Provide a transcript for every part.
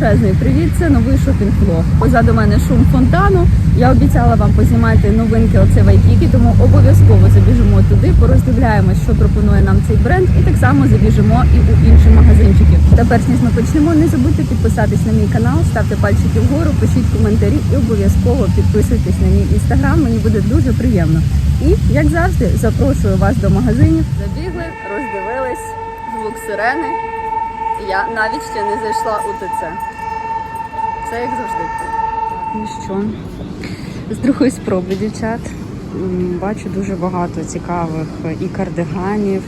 величезний привіт! Це новий шопінг-влог. Позаду мене шум фонтану. Я обіцяла вам познімати новинки оце Вайкікі, тому обов'язково забіжимо туди, пороздивляємось, що пропонує нам цей бренд, і так само забіжимо і у інші магазинчики. Та перш ніж ми почнемо, не забудьте підписатись на мій канал, ставте пальчики вгору, пишіть коментарі і обов'язково підписуйтесь на мій інстаграм. Мені буде дуже приємно. І як завжди, запрошую вас до магазинів. Забігли, роздивились звук сирени. Я навіть ще не зайшла у ТЦ. Це як завжди. Ну що, з другої спроби, дівчат. Бачу дуже багато цікавих і кардиганів,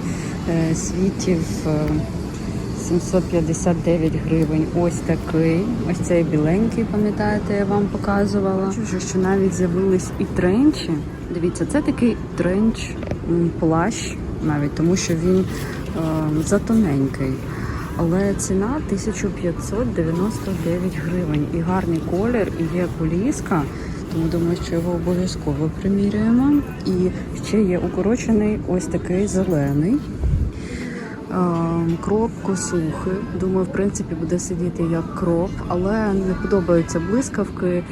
е, світів. е, 759 гривень. Ось такий. Ось цей біленький, пам'ятаєте, я вам показувала. Бачу, що навіть з'явились і тренчі. Дивіться, це такий тренч плащ, навіть тому що він е, затоненький. Але ціна 1599 гривень. І гарний колір, і є поліска. Тому думаю, що його обов'язково приміряємо. І ще є укорочений ось такий зелений. Кроп косухи. Думаю, в принципі, буде сидіти як кроп, але не подобаються блискавки.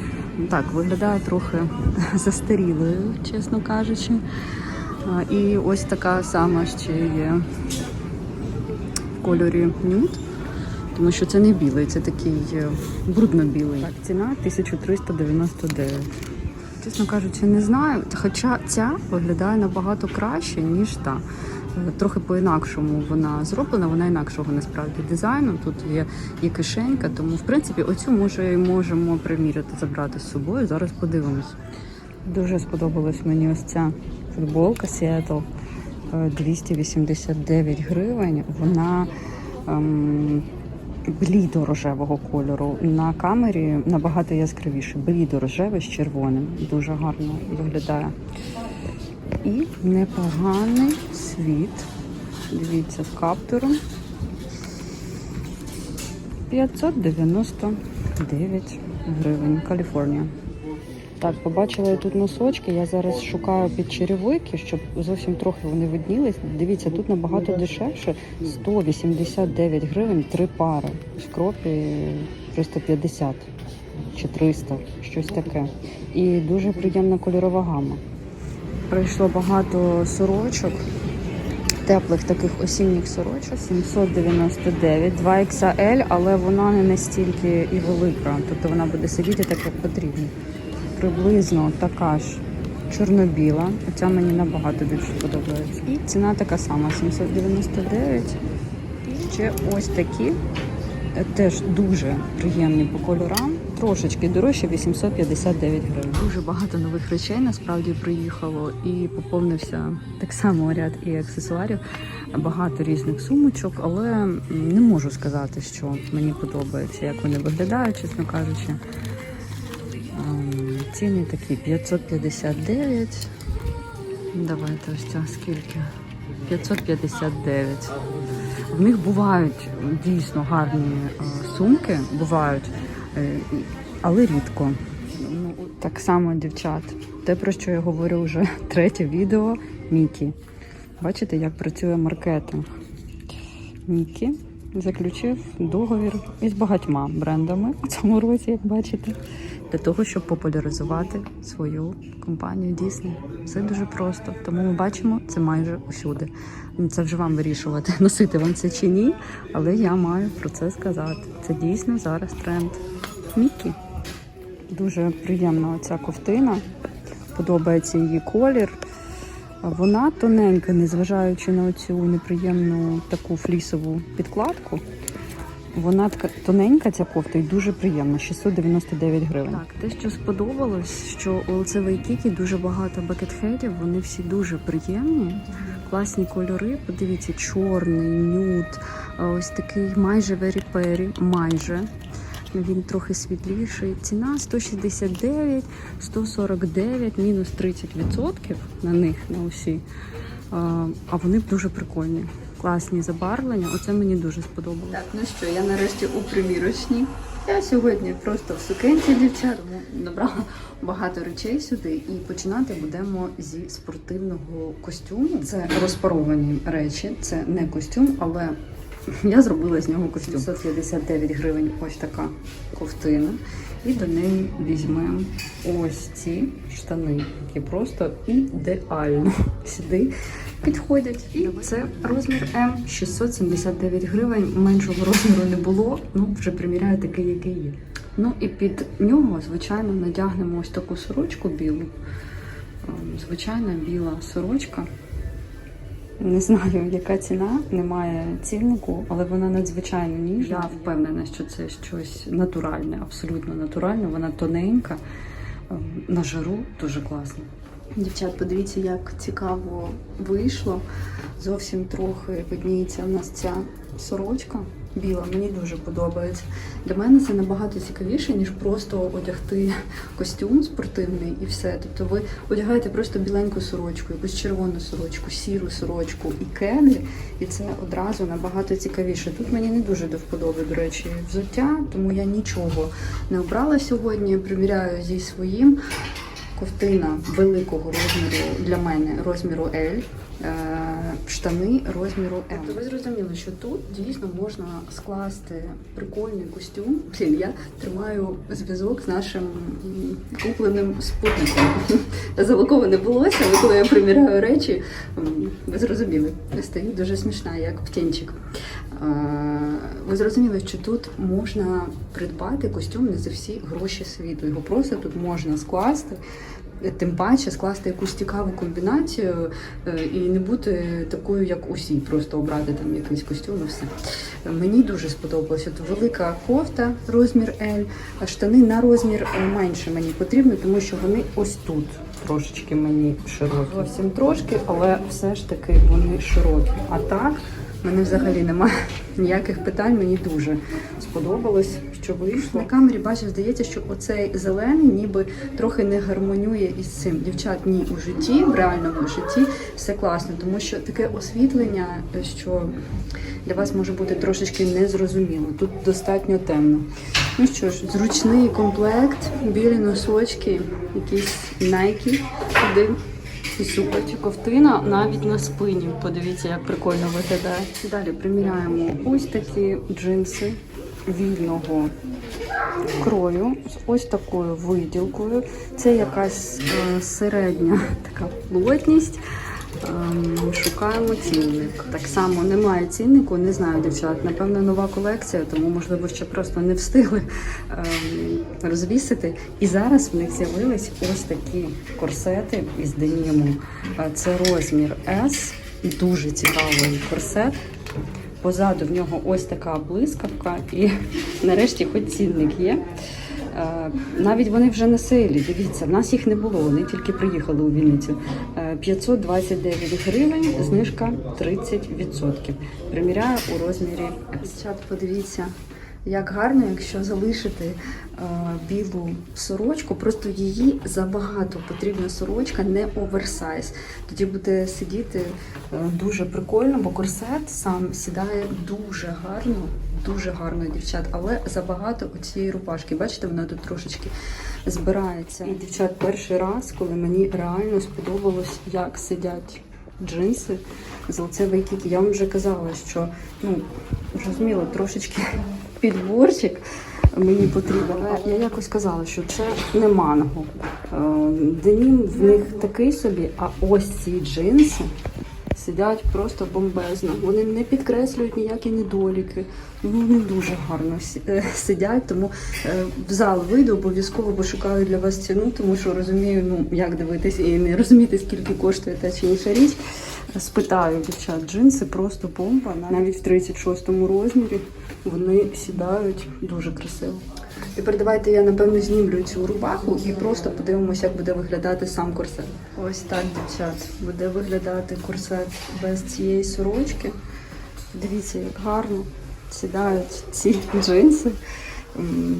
Так, виглядає трохи застарілою, чесно кажучи. І ось така сама ще є в кольорі нюд, тому що це не білий, це такий е, брудно-білий. Так, ціна 1399. Чесно кажучи, не знаю. Хоча ця виглядає набагато краще, ніж та. Е, Трохи по-інакшому вона зроблена, вона інакшого насправді дизайну. Тут є і кишенька, тому в принципі оцю може і можемо приміряти, забрати з собою. Зараз подивимось. Дуже сподобалась мені ось ця футболка Seattle. Е, 289 гривень. Вона ем, блідо-рожевого кольору. На камері набагато яскравіше. Блідо-рожеве з червоним. Дуже гарно виглядає. І непоганий світ. Дивіться, з каптуром. 599 гривень. Каліфорнія. Так, побачила я тут носочки. Я зараз шукаю під черевики, щоб зовсім трохи вони виднілись. Дивіться, тут набагато дешевше. 189 гривень, три пари. В кропі 350 чи 300, щось таке. І дуже приємна кольорова гама. Прийшло багато сорочок, теплих таких осінніх сорочок. 799, 2 XL, але вона не настільки і велика. Тобто вона буде сидіти так, як потрібно. Приблизно така ж чорно-біла. Хоча мені набагато більше подобається. І ціна така сама 799. І ще ось такі. е, Теж дуже приємні по кольорам. Трошечки дорожче 859 гривень. Дуже багато нових речей насправді приїхало і поповнився так само ряд і аксесуарів. Багато різних сумочок, але не можу сказати, що мені подобається, як вони виглядають, чесно кажучи. Ціни такі 559. Давайте ось ця скільки? 559. В них бувають дійсно гарні е, сумки, бувають, е, але рідко. Ну, так само, дівчат. Те, про що я говорю вже третє відео Мікі. Бачите, як працює маркетинг. Мікі заключив договір із багатьма брендами у цьому році, як бачите, для того, щоб популяризувати свою компанію Disney. Все дуже просто. Тому ми бачимо це майже усюди. Ну, Це вже вам вирішувати, носити вам це чи ні, але я маю про це сказати. Це дійсно зараз тренд. Мікі. Дуже приємна оця ковтина. Подобається її колір. Вона тоненька, незважаючи на цю неприємну таку флісову підкладку. Вона така тоненька, ця кофта, і дуже приємна, 699 гривень. Так, те, що сподобалось, що у лицевий кікі дуже багато бакетхедів, вони всі дуже приємні, класні кольори. Подивіться, чорний, нюд, ось такий майже вері-пері, майже. Він трохи світліший. Ціна 169, 149, мінус 30% на них, на усі. А, вони дуже прикольні. Класні забарвлення. Оце мені дуже сподобалося. Так, ну що, я нарешті у примірочній. Я сьогодні просто в сукенці дівчат, набрала багато речей сюди. І починати будемо зі спортивного костюму. Це розпаровані речі, це не костюм, але Я зробила з нього костюм. 759 гривень ось така ковтина. І до неї візьмемо ось ці штани, які просто ідеально сюди підходять. І це розмір М 679 гривень. Меншого розміру не було. Ну вже приміряю такий, який є. Ну і під нього, звичайно, надягнемо ось таку сорочку білу. Ем, Звичайна біла сорочка. Не знаю, яка ціна, немає ціннику, але вона надзвичайно ніжна. Я впевнена, що це щось натуральне, абсолютно натуральне. Вона тоненька, ем, на жару дуже класно. Дівчат, подивіться, як цікаво вийшло. Зовсім трохи видніється в нас ця сорочка біла. Мені дуже подобається. Для мене це набагато цікавіше, ніж просто одягти костюм спортивний і все. Тобто ви одягаєте просто біленьку сорочку, якусь червону сорочку, сіру сорочку і кеди, і це одразу набагато цікавіше. Тут мені не дуже до вподоби, до речі, взуття, тому я нічого не обрала сьогодні. Приміряю зі своїм. Ковтина великого розміру для мене розміру L, е, штани розміру М. Тобто ви зрозуміли, що тут дійсно можна скласти прикольний костюм. Я тримаю зв'язок з нашим купленим спутником. Залоковане волосся, але коли я приміряю речі, ви зрозуміли, я стою дуже смішна, як птенчик. Ви зрозуміли, що тут можна придбати костюм не за всі гроші світу. Його просто тут можна скласти. Тим паче скласти якусь цікаву комбінацію е, і не бути такою, як усі, просто обрати там якийсь костюм і все. Мені дуже сподобалося. Тут велика кофта, розмір L, а штани на розмір е, менше мені потрібно, тому що вони ось тут трошечки мені широкі. Зовсім трошки, але все ж таки вони широкі. А так. Мене взагалі немає ніяких питань. Мені дуже сподобалось, що вийшло. На камері бачиш, здається, що оцей зелений ніби трохи не гармонює із цим. Дівчат, ні, у житті, в реальному житті все класно, тому що таке освітлення, що для вас може бути трошечки незрозуміло. Тут достатньо темно. Ну що ж, зручний комплект, білі носочки, якісь найки туди. І супер. Ці Ковтина навіть на спині. Подивіться, як прикольно виглядає. Далі приміряємо ось такі джинси вільного крою з ось такою виділкою. Це якась е, середня така плотність. Ем, Шукаємо цінник. Так само немає ціннику, не знаю, дівчат. Напевно, нова колекція, тому можливо ще просто не встигли ем, розвісити. І зараз в них з'явились ось такі корсети із деніму. Е, Це розмір S, дуже цікавий корсет. Позаду в нього ось така блискавка, і нарешті хоч цінник є. Е, Навіть вони вже на сейлі. Дивіться, в нас їх не було, вони тільки приїхали у Вінницю. Е, 529 гривень, знижка 30%. Приміряю у розмірі. Дівчат, подивіться, як гарно, якщо залишити е, білу сорочку, просто її забагато потрібна сорочка, не оверсайз. Тоді буде сидіти е, дуже прикольно, бо корсет сам сідає дуже гарно, дуже гарно, дівчат, але забагато оцієї рубашки. Бачите, вона тут трошечки збирається. І дівчат, перший раз, коли мені реально сподобалось, як сидять джинси з вайкікі. Я вам вже казала, що ну зрозуміло, трошечки підборчик мені потрібен. Я якось казала, що це не манго. Е, Денім в них такий собі, а ось ці джинси. Сидять просто бомбезно. Вони не підкреслюють ніякі недоліки. Ну, Вони дуже гарно е, сидять. Тому е, в зал вийду обов'язково пошукаю для вас ціну, тому що розумію, ну як дивитись і не розуміти, скільки коштує та чи інша річ. Спитаю дівчат, джинси просто бомба. Навіть в 36-му розмірі вони сідають дуже красиво. Тепер давайте я напевно знімлю цю рубаху і просто подивимося, як буде виглядати сам корсет. Ось так, дівчат, буде виглядати корсет без цієї сорочки. Дивіться, як гарно сідають ці джинси.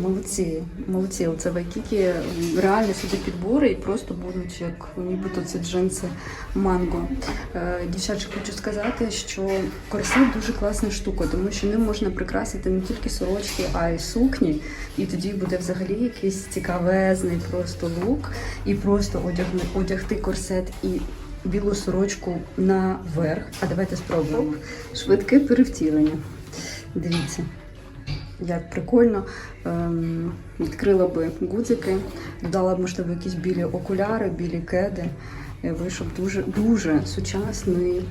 Молодці, молодці. Оце вайкікі реально собі підбори і просто будуть як нібито це джинси манго. Е, Дівчатки, хочу сказати, що корсет дуже класна штука, тому що ним можна прикрасити не тільки сорочки, а й сукні. І тоді буде взагалі якийсь цікавезний просто лук, і просто одягни, одягти корсет і білу сорочку наверх. А давайте спробуємо. Швидке перевтілення. Дивіться, як прикольно. Ем, відкрила би гудзики, додала б, можливо, якісь білі окуляри, білі кеди. Вийшов дуже дуже сучасний,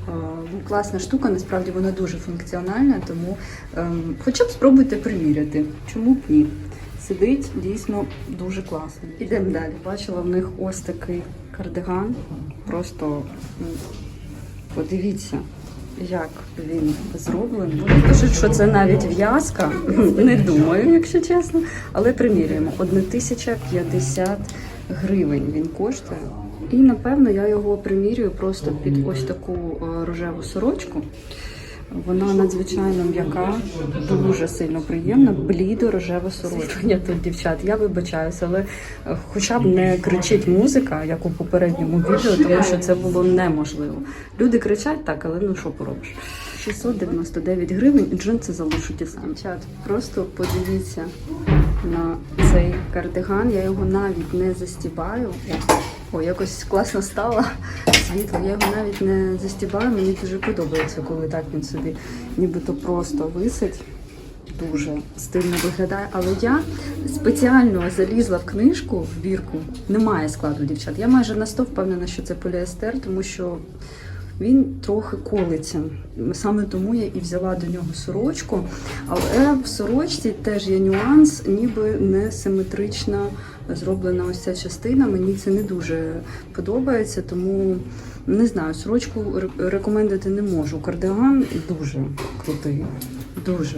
ну, класна штука. Насправді вона дуже функціональна, тому ем, хоча б спробуйте приміряти. Чому б ні? Сидить дійсно дуже класно. Ідемо далі. Бачила в них ось такий кардиган. Просто ну, подивіться, як він зроблений. Пишуть, що це навіть в'язка. Не думаю, якщо чесно. Але примірюємо. 1050 гривень він коштує. І напевно я його примірюю просто під ось таку е, рожеву сорочку. Вона надзвичайно м'яка, дуже сильно приємна, блідо рожева сорочка. Я тут дівчат, я вибачаюся, але е, хоча б не кричить музика, як у попередньому відео, тому що це було неможливо. Люди кричать так, але ну що поробиш. 699 гривень і джинси залишу ті самі. Чат, просто подивіться на цей кардиган. Я його навіть не застібаю. О, якось класно стало світло. Я його навіть не застібаю. Мені дуже подобається, коли так він собі нібито просто висить. Дуже стильно виглядає. Але я спеціально залізла в книжку в бірку. Немає складу дівчат. Я майже на 100 впевнена, що це поліестер, тому що він трохи колиться. Саме тому я і взяла до нього сорочку. Але в сорочці теж є нюанс, ніби не симетрично зроблена ось ця частина. Мені це не дуже подобається, тому не знаю, сорочку рекомендувати не можу. Кардиган дуже крутий, дуже.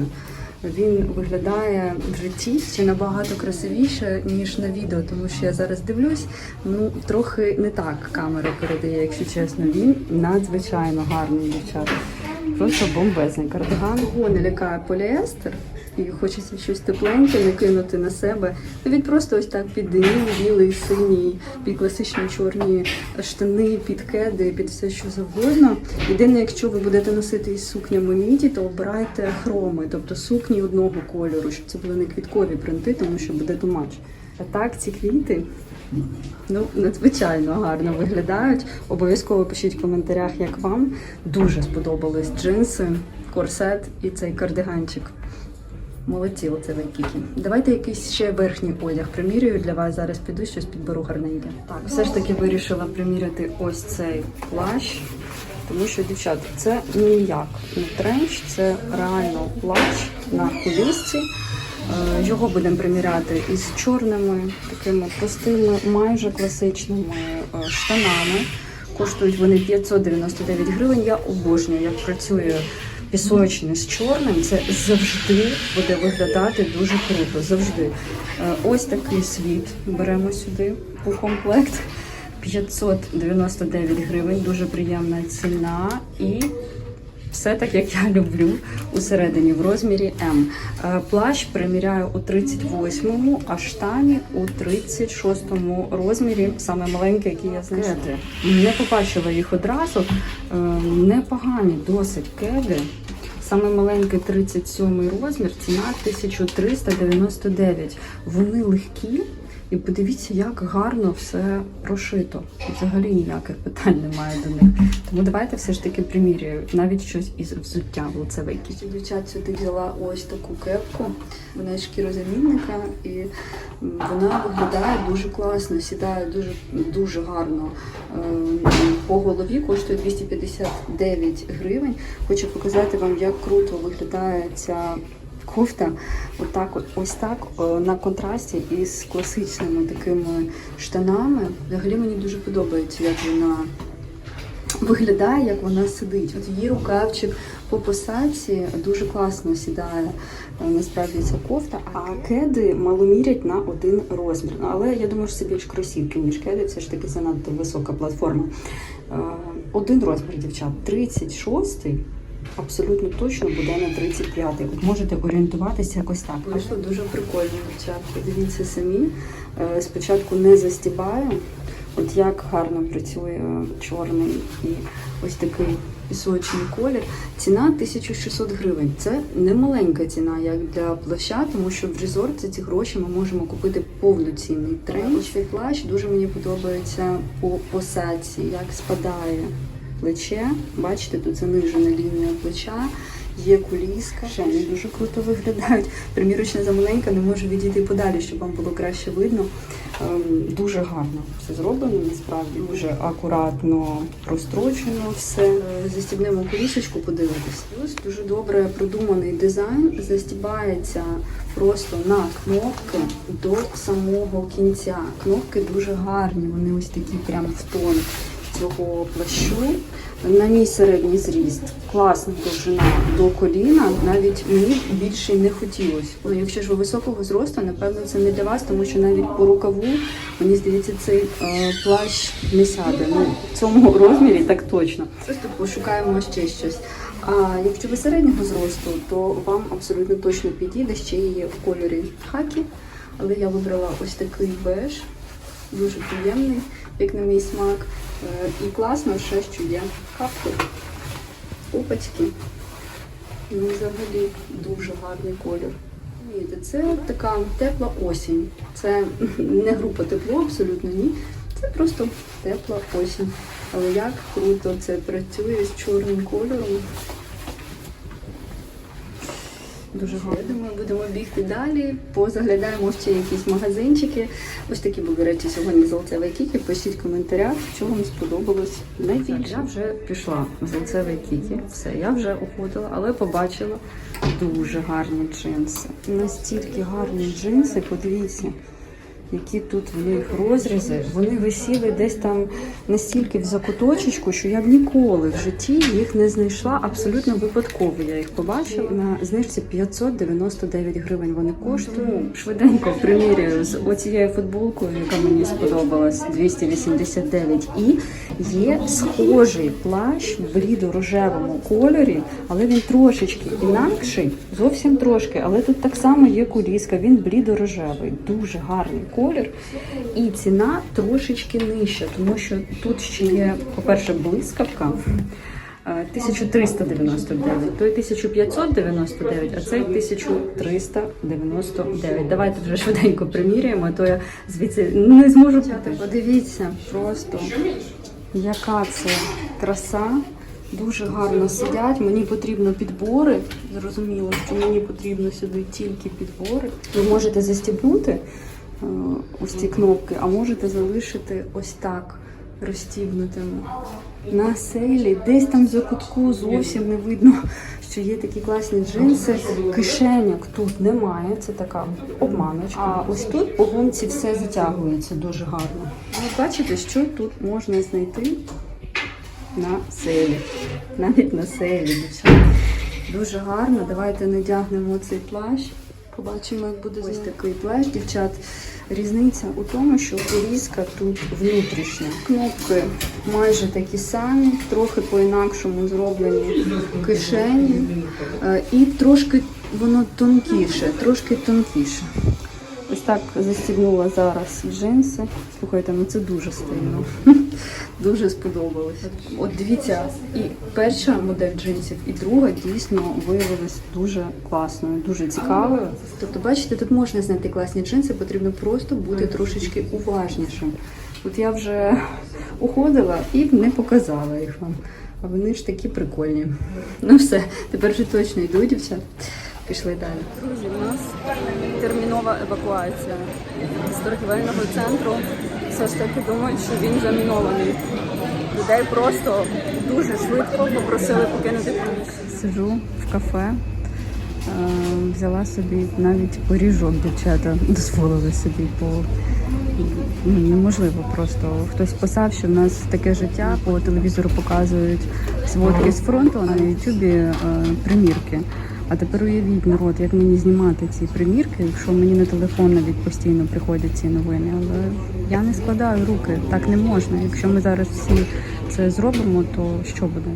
Він виглядає в житті ще набагато красивіше, ніж на відео, тому що я зараз дивлюсь, ну трохи не так камера передає, якщо чесно. Він надзвичайно гарний дівчата. Просто бомбезний кардиган. Його не лякає поліестер, і хочеться щось тепленьке накинути на себе. Навіть просто ось так під денім, білий, синій, під класичні чорні штани, під кеди, під все що завгодно. Єдине, якщо ви будете носити із сукнями міді, то обирайте хроми, тобто сукні одного кольору, щоб це були не квіткові принти, тому що буде тумач. А так ці квіти ну надзвичайно гарно виглядають. Обов'язково пишіть в коментарях, як вам дуже сподобались джинси, корсет і цей кардиганчик. Молодці, оце ви. Давайте якийсь ще верхній одяг примірюю для вас. Зараз піду щось підберу гарненьке. Так, все ж таки вирішила приміряти ось цей плащ. Тому що, дівчата, це ніяк не тренч, це реально плащ на кулісці. Е, Його будемо приміряти із чорними, такими простими, майже класичними е, штанами. Коштують вони 599 гривень. Я обожнюю, як працює пісочний з чорним. Це завжди буде виглядати дуже круто. Завжди. Е, Ось такий світ беремо сюди у комплект. 599 гривень, дуже приємна ціна і все так, як я люблю усередині в розмірі М. Е, Плащ приміряю у 38-му, а штані у 36-му розмірі, саме маленькі, які я знайшла. Не побачила їх одразу. Е, Непогані досить кеди. Саме маленький 37 розмір, ціна 1399. Вони легкі. І подивіться, як гарно все прошито. Взагалі ніяких питань немає до них. Тому давайте все ж таки примірюю навіть щось із взуття в лицевий кіт. Дівчат сюди взяла ось таку кепку. Вона шкірозамінника і вона виглядає дуже класно, сідає дуже дуже гарно. Е, По голові коштує 259 гривень. Хочу показати вам, як круто виглядає ця кофта. Отак, от, ось так на контрасті із класичними такими штанами. Взагалі мені дуже подобається, як вона виглядає, як вона сидить. От її рукавчик по посадці дуже класно сідає е, насправді ця кофта, а кеди маломірять на один розмір. Але я думаю, що це більш кросівки, ніж кеди, все ж таки занадто висока платформа. Е, Один розмір, дівчат, 36 Абсолютно точно буде на 35 От можете орієнтуватися якось так. Вийшло дуже прикольно, дівчатки. Дивіться самі. Е, Спочатку не застібаю. От як гарно працює е, чорний і ось такий пісочний колір. Ціна 1600 гривень. Це не маленька ціна, як для плаща, тому що в резорт за ці гроші ми можемо купити повноцінний тренд. Ось цей плащ дуже мені подобається по посадці, як спадає плече. Бачите, тут занижена лінія плеча. є куліска, ще вони дуже круто виглядають. Примірочна замаленька, не можу відійти подалі, щоб вам було краще видно. Ем, Дуже гарно все зроблено, насправді дуже акуратно прострочено все. Е, Застібнемо кулісочку, подивитися. Ось дуже добре продуманий дизайн. Застібається просто на кнопки до самого кінця. Кнопки дуже гарні, вони ось такі прямо в тон цього плащу. На мій середній зріст класна довжина до коліна. Навіть мені більше не хотілося. Ну, якщо ж ви високого зросту, напевно, це не для вас, тому що навіть по рукаву мені здається, цей е, плащ не сяде. Ну в цьому розмірі так точно. Просто пошукаємо ще щось. А якщо ви середнього зросту, то вам абсолютно точно підійде ще є в кольорі хакі. Але я вибрала ось такий беж, дуже приємний, як на мій смак. Е, І класно ще, що є капки, опачки. Ну, взагалі дуже гарний колір. Це така тепла осінь. Це не група тепло, абсолютно ні. Це просто тепла осінь. Але як круто це працює з чорним кольором. Дуже гарно. Ми будемо бігти далі. Позаглядаємо ще якісь магазинчики. Ось такі були речі сьогодні золотевий кікі. Пишіть в коментарях, що вам сподобалось найбільше. Я вже пішла в золотевий кікі. Все, я вже уходила, але побачила дуже гарні джинси. Настільки гарні джинси, подивіться. Які тут в них розрізи, вони висіли десь там настільки в закуточечку, що я б ніколи в житті їх не знайшла. Абсолютно випадково я їх побачила. На знижці 599 гривень вони коштують. Швиденько примірюю з оцією футболкою, яка мені сподобалась, 289. І є схожий плащ в блідо-рожевому кольорі, але він трошечки інакший, зовсім трошки. Але тут так само є куліска, він блідо-рожевий, дуже гарний. І ціна трошечки нижча, тому що тут ще є, по-перше, блискавка. е, 1399, той 1599, а цей 1399. Давайте вже швиденько приміряємо, а то я звідси не зможу піти. Подивіться, просто яка це краса. Дуже гарно сидять. Мені потрібно підбори. Зрозуміло, що мені потрібно сюди тільки підбори. Ви можете застібнути ось ці кнопки, а можете залишити ось так розстібнутими. На селі, десь там за кутку зовсім не видно, що є такі класні джинси. Кишеньок тут немає, це така обманочка. А ось тут по гумці все затягується дуже гарно. Ви бачите, що тут можна знайти на селі. Навіть на селі. Дуже гарно. Давайте надягнемо цей плащ. Побачимо, як буде ось такий плащ, дівчат. Різниця у тому, що порізка тут внутрішня. Кнопки майже такі самі, трохи по-інакшому зроблені кишені. Е, І трошки воно тонкіше, трошки тонкіше. Так застібнула зараз джинси. Слухайте, ну це дуже стильно. Дуже сподобалось. От дивіться, і перша модель джинсів, і друга дійсно виявилась дуже класною, дуже цікавою. Тобто, бачите, тут можна знайти класні джинси, потрібно просто бути трошечки уважнішим. От я вже уходила і не показала їх вам. А вони ж такі прикольні. Ну все, тепер вже точно йду, дівчат. Пішли далі. Друзі, у нас термінова евакуація з торгівельного центру. Все ж таки думають, що він замінований. Людей просто дуже швидко попросили покинути приміщення. Сижу в кафе, е, взяла собі навіть поріжок, дівчата дозволили собі, бо ну, неможливо просто. Хтось писав, що в нас таке життя по телевізору показують зводки з фронту, а на Ютубі е, примірки. А тепер уявіть народ, як мені знімати ці примірки, якщо мені на телефон навіть постійно приходять ці новини. Але я не складаю руки, так не можна. Якщо ми зараз всі це зробимо, то що буде?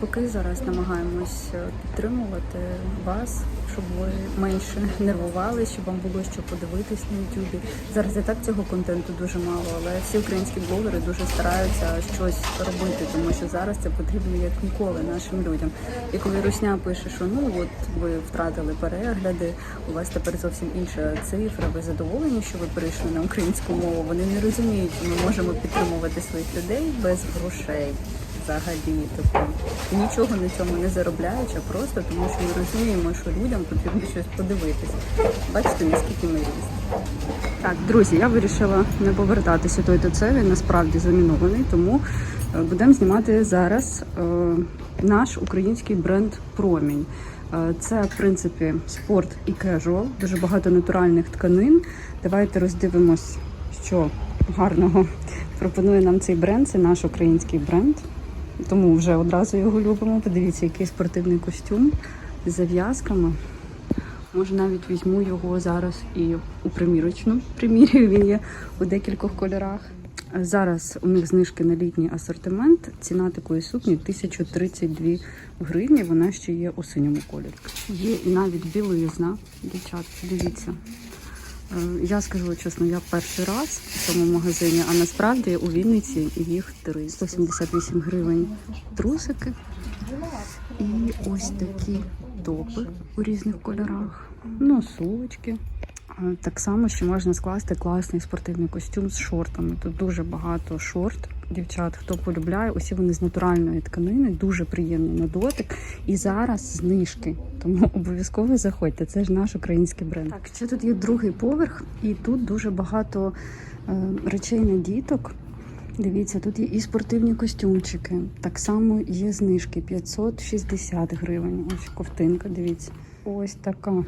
Навпаки зараз намагаємось підтримувати вас, щоб ви менше нервували, щоб вам було що подивитись на Ютубі. Зараз і так цього контенту дуже мало, але всі українські блогери дуже стараються щось робити, тому що зараз це потрібно як ніколи нашим людям. І коли Русня пише, що ну от ви втратили перегляди, у вас тепер зовсім інша цифра, ви задоволені, що ви перейшли на українську мову. Вони не розуміють, що ми можемо підтримувати своїх людей без грошей. Взагалі, тобто нічого на цьому не заробляючи, а просто тому, що ми розуміємо, що людям потрібно щось подивитися. Бачите, наскільки ми різні. Так, друзі, я вирішила не повертатися той до це. Він насправді замінований, тому е, будемо знімати зараз е, наш український бренд Промінь. Е, Це, в принципі, спорт і кежуал, дуже багато натуральних тканин. Давайте роздивимось, що гарного пропонує нам цей бренд. Це наш український бренд. Тому вже одразу його любимо. Подивіться, який спортивний костюм з зав'язками. Може, навіть візьму його зараз і у примірочну. Примірюю він є у декількох кольорах. Зараз у них знижки на літній асортимент. Ціна такої сукні 1032 гривні. Вона ще є у синьому кольорі. Є і навіть білизна, дівчат, дивіться. Е, Я скажу чесно, я перший раз в цьому магазині, а насправді у Вінниці їх три. 178 гривень трусики. І ось такі топи у різних кольорах. Носочки. Е, Так само ще можна скласти класний спортивний костюм з шортами. Тут дуже багато шорт. Дівчат, хто полюбляє, усі вони з натуральної тканини, дуже приємні на дотик. І зараз знижки. Тому обов'язково заходьте. Це ж наш український бренд. Так, ще тут є другий поверх, і тут дуже багато е, речей на діток. Дивіться, тут є і спортивні костюмчики. Так само є знижки 560 гривень. Ось ковтинка, дивіться. Ось така.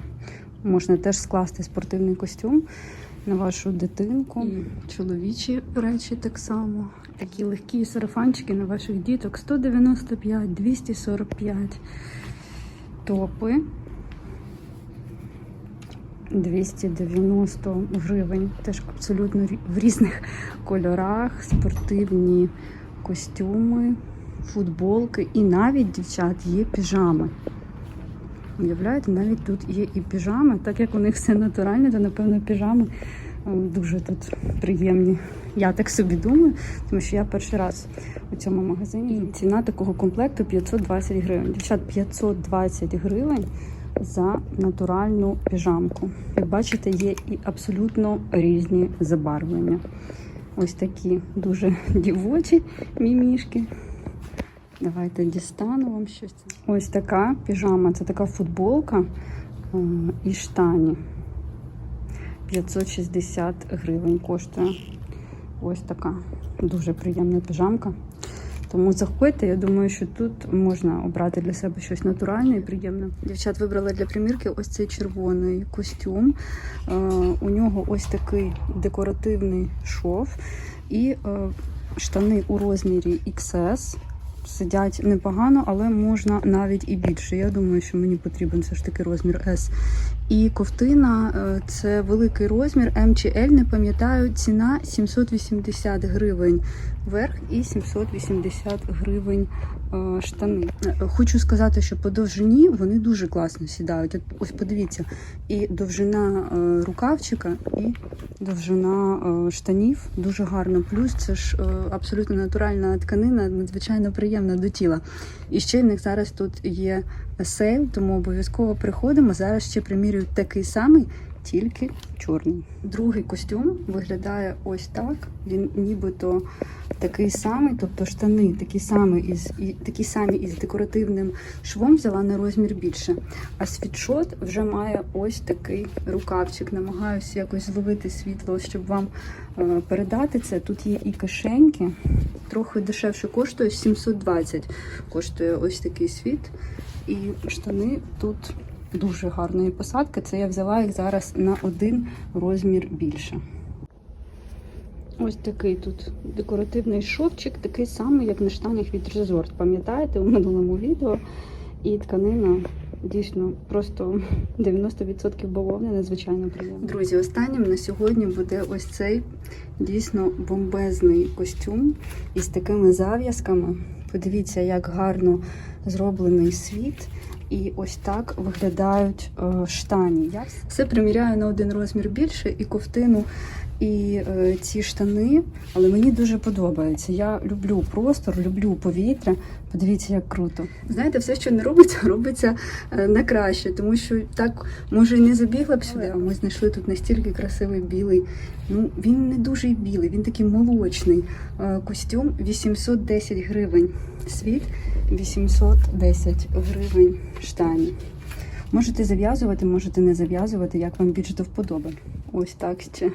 Можна теж скласти спортивний костюм на вашу дитинку. І чоловічі речі так само. Такі легкі сарафанчики на ваших діток 195, 245. Топи 290 гривень. Теж абсолютно в різних кольорах, спортивні костюми, футболки і навіть дівчат є піжами. Уявляєте, навіть тут є і піжами, так як у них все натуральне, то напевно піжами е, дуже тут приємні. Я так собі думаю, тому що я перший раз у цьому магазині. І ціна такого комплекту 520 гривень. Дівчат, 520 гривень за натуральну піжамку. Як бачите, є і абсолютно різні забарвлення. Ось такі дуже дівочі мімішки. Давайте дістану вам щось. Ось така піжама, це така футболка е, і штані. 560 гривень коштує. Ось така дуже приємна піжамка. Тому заходьте, я думаю, що тут можна обрати для себе щось натуральне і приємне. Дівчат вибрала для примірки ось цей червоний костюм. Е, у нього ось такий декоративний шов і е, штани у розмірі XS. Сидять непогано, але можна навіть і більше. Я думаю, що мені потрібен все ж таки розмір S. І ковтина е, це великий розмір М чи L, не пам'ятаю, ціна 780 гривень верх і 780 гривень е, штани. Е, Хочу сказати, що по довжині вони дуже класно сідають. Ось подивіться, і довжина е, рукавчика, і довжина штанів дуже гарно. Плюс це ж абсолютно натуральна тканина, надзвичайно приємна до тіла. І ще в них зараз тут є сейл, тому обов'язково приходимо. Зараз ще примірюють такий самий, тільки чорний. Другий костюм виглядає ось так. Він нібито такий самий, тобто штани такі самі із і такі самі із декоративним швом взяла на розмір більше. А світшот вже має ось такий рукавчик. Намагаюся якось зловити світло, щоб вам е, передати це. Тут є і кишеньки, трохи дешевше коштує 720. Коштує ось такий світ. І штани тут дуже гарної посадки. Це я взяла їх зараз на один розмір більше. Ось такий тут декоративний шовчик, такий самий, як на штанях від Resort. Пам'ятаєте у минулому відео? І тканина дійсно просто 90% бавовни, надзвичайно приємно. Друзі, останнім на сьогодні буде ось цей дійсно бомбезний костюм із такими зав'язками. Подивіться, як гарно зроблений світ. І ось так виглядають е, штані. Я все приміряю на один розмір більше і ковтину, і е, ці штани, але мені дуже подобається. Я люблю простор, люблю повітря. Подивіться, як круто. Знаєте, все, що не робиться, робиться е, на краще, тому що так може і не забігла б сюди. А ми знайшли тут настільки красивий білий. Ну він не дуже білий, він такий молочний. Е, Костюм 810 гривень. Світ 810 гривень штані. Можете зав'язувати, можете не зав'язувати, як вам більш до вподоби. Ось так ще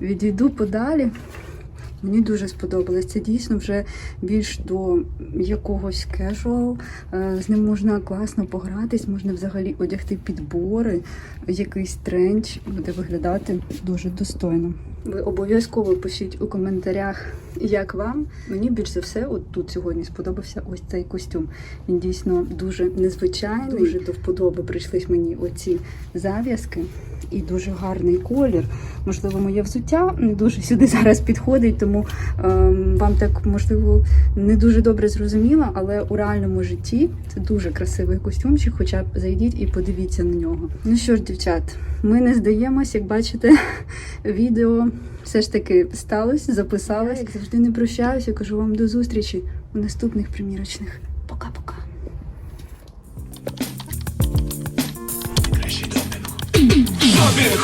відійду подалі. Мені дуже сподобалось. Це дійсно вже більш до якогось кежуал. З ним можна класно погратись, можна взагалі одягти підбори, якийсь тренч буде виглядати дуже достойно. Ви обов'язково пишіть у коментарях, як вам. Мені більш за все, от тут сьогодні сподобався ось цей костюм. Він дійсно дуже незвичайний. Дуже до вподоби прийшлись мені оці зав'язки і дуже гарний колір. Можливо, моє взуття не дуже сюди зараз підходить, тому ем, вам так можливо не дуже добре зрозуміло, але у реальному житті це дуже красивий костюмчик, хоча б зайдіть і подивіться на нього. Ну що ж, дівчат, ми не здаємось, як бачите, відео все ж таки сталося, записалось. Як завжди не прощаюся, кажу вам до зустрічі у наступних примірочних. Пока-пока. sobie